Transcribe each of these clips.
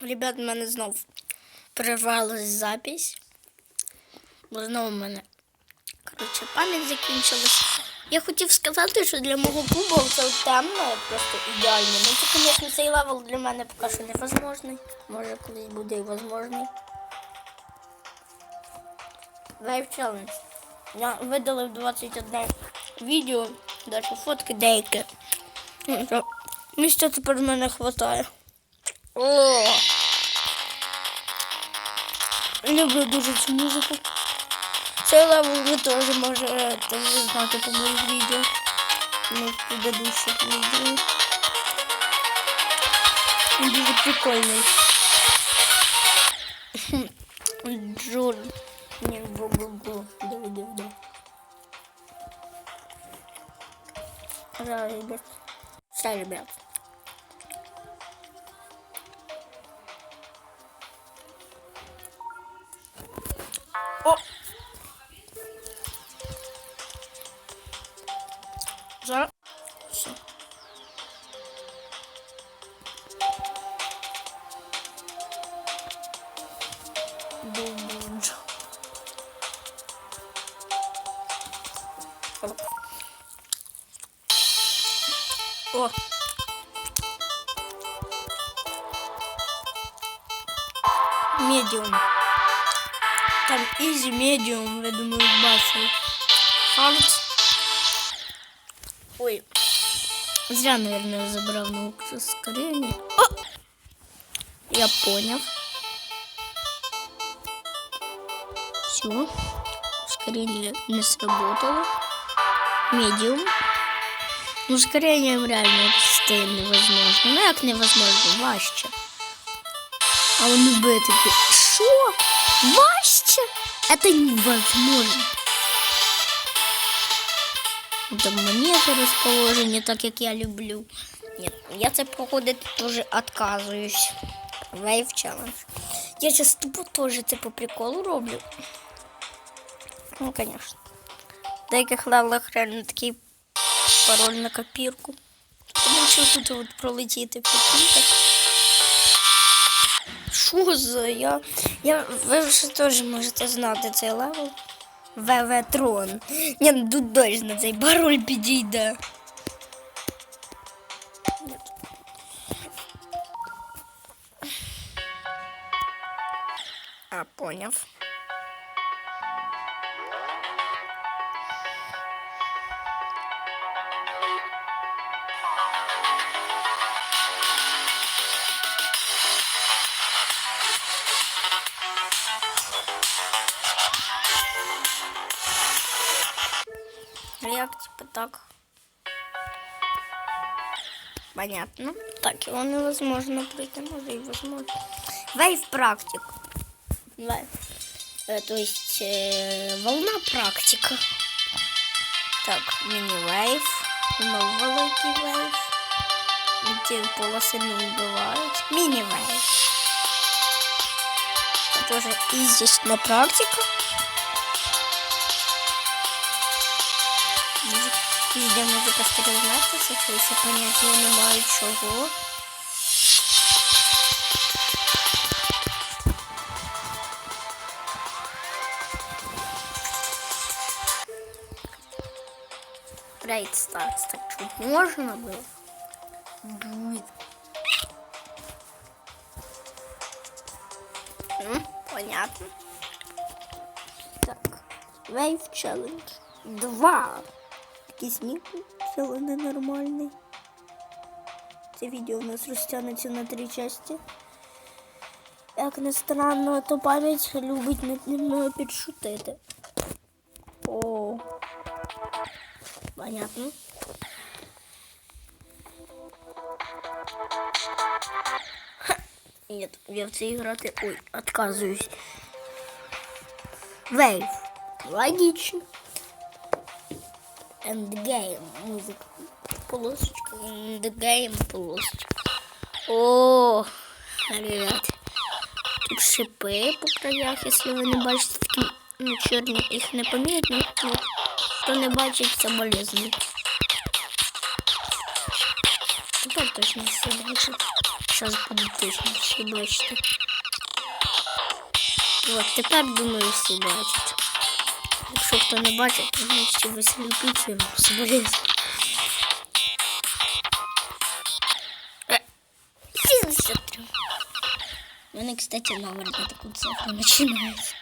Ребят, в мене знов перервалась запись. Бо знову в мене коротше, пам'ять закінчилась. Я хотів сказати, що для мого куба це темно, просто ідеально. Ну, це, звісно, цей левел для мене поки що невозможний. Може, колись буде і возможний. Wave Challenge. Я видалив 21 відео, навіть фотки деякі. Ну, Місця тепер в мене хватає. О! Люблю дуже цю музику. Цей левел ви теж можете знати по моїх відео. Ну, предыдущих відео. Він дуже прикольний. Джон. Не, бу-бу-бу. Да-да-да. Да, ребят. Все, ребят. О! Зараз. Все. Бум-бум. О. Медіум. Там ізі, медіум, я думаю, бачили. Хард. Ой. Зря, наверное, забрал науку ускорение. О! Я понял. Все. Ускорение не сработало. Медиум. Ну, ускорением реально почти невозможно. Ну, як невозможно, важче. А вони би такі, що? Важче? Это невозможно. Там монети розположені, так як я люблю. Ні, я це проходити теж відказуюсь. Wave Challenge. Я зараз тупо теж це по приколу роблю. Ну, конечно. В деяких левелах реально такий пароль на копірку. Тому що тут от пролетіти прикиньте. За я? я? Ви вже теж можете знати цей левел. ВВ Трон. Ні, ну тут на цей пароль підійде. А, поняв. Як типа так. Понятно. Так, его невозможно пройти, может и возможно. Вейв практик. Вейв. Э, то есть э, волна практика. Так, мини-вейв. Знову великий вейв. Ті полоси не вбивають. Міні-вейв. Це теж ізісна практика. Музика стереознатися, що ще поняття я не маю чого. Рейд Старс, так что можно было? Будет. Ну, понятно. Так, Wave Challenge 2. Якийсь нік але ненормальний. Це відео у нас розтягнеться на три частини. Як не странно, то пам'ять любить над мною підшутити. О, понятно. Ха. Нет, я в це грати. Ой, отказываюсь. Вейв. Логично. Endgame музыка. Полосочка. Endgame полосочка. О, ребят. Тут шипи по краях, якщо ви не бачите такі ну, чорні, їх не помітно. Ну, хто не бачить, це болезнь. Тепер точно все бачить. зараз буде точно всі бачите. От тепер думаю, всі бачать. Якщо хто не бачить, то значить ви сліпі чи соболезно. Е, 73. У мене, кстати, номер на таку цифру починається.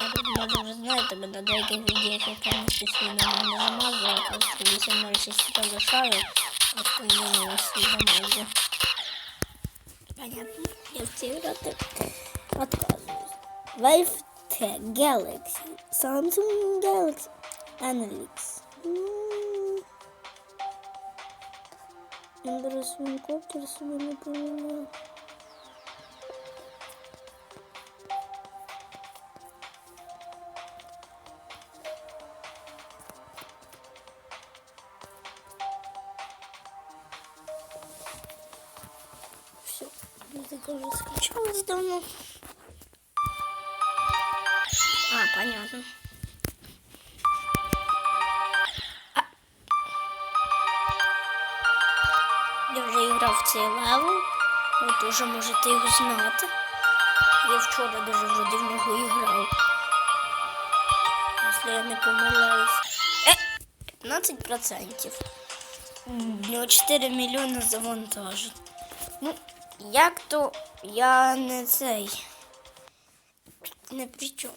Я тут, може, ви знаєте, бо на деяких відео я повністю свій номер не замазую, а просто 806 залишаю, а остальні свій замазую. Понятно. Я в ці грати отказуюсь. Valve T Galaxy. Samsung Galaxy. Analytics. М. Андерсон Коптер собі не поміняв. Все, музыка уже скачалась давно. Понятно. Я вже грав в цей левел. Ви теж можете його знати. Я вчора дуже вроді в нього грав. Якщо я не помиляюсь. Е, 15%. В нього 4 мільйони завантажень. Ну, як то я не цей. Не при чому.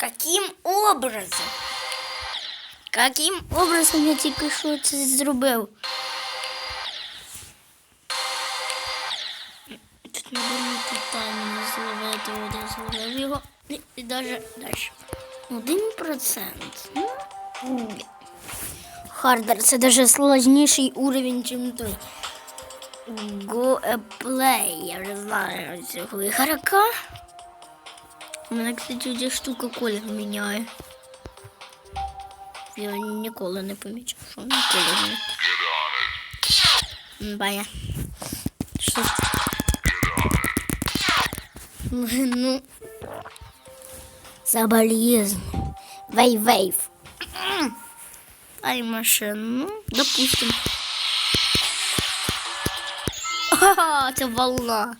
Каким образом? Каким образом я тільки що це зробив? Тут не було питання зловити один зловив його. І даже далі. Один процент. Ну, Хардер, це даже сложніший уровень, ніж той. Play. Я вже знаю цього ігрока. У мене, кстати, ця штука колір міняє. Я ніколи не помічав, що він колір не. Бая. Що? Ну. Соболезно. Вей-вейв. Ай, машина. Ну, допустим. Ага, це волна.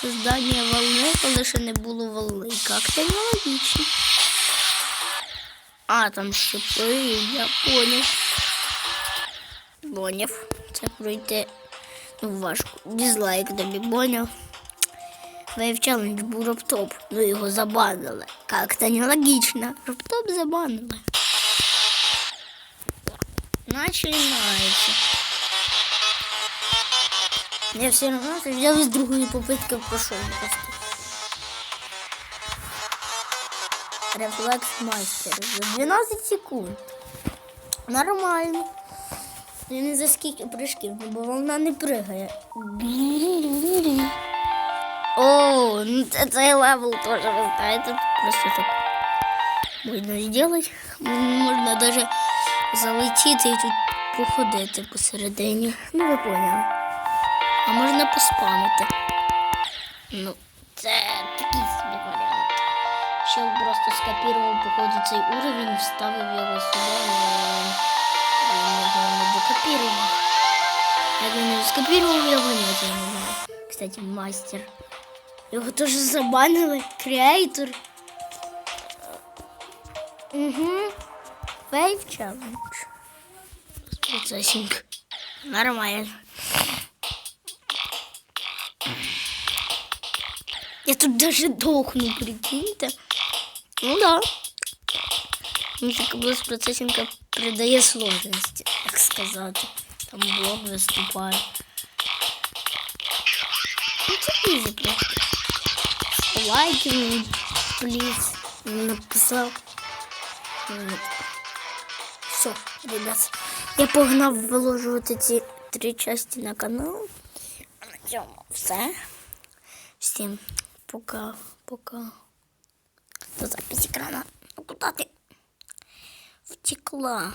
Создание волны, коли ще не було волни. Как-то нелогично. А, там шипи, я. Поняв. Це пройти ну, важко. Дизлайк тобі, поняв. Вейв челендж був роптоп, ну його забанили. Как-то нелогично. Роптоп забанили. Начинается. Я все равно взял из другой попытки прошел просто. Рефлекс мастер за 12 секунд. Нормально. Я не за скільки прыжків, бо вона не пригає. О, ну це цей левел теж, ви знаєте, просто так можна зробити. Можна даже залетіти і тут походити посередині. Ну, ви поняли. А можна поспамити. Ну, це такий собі варіант. Ще просто скопірував, походу, цей уровень, вставив його сюди, але він його не докопірував. Як він його скопірував, його ні, я не знаю. Кстати, мастер. Його теж забанили. Креатор. Угу. Вейв челендж. Процессинг. Нормально. Я тут даже дохну, прикиньте. Ну да. Ну, так блок процессинга придає сложності, так сказати. Там блок виступає. Ну, це ізі просто. Лайки мені, плиз, написав. Все, ребят. Я погнав виложувати ці три частини на канал. На цьому все. Всім пока, пока. До запись екрана. Ну куда ты втекла?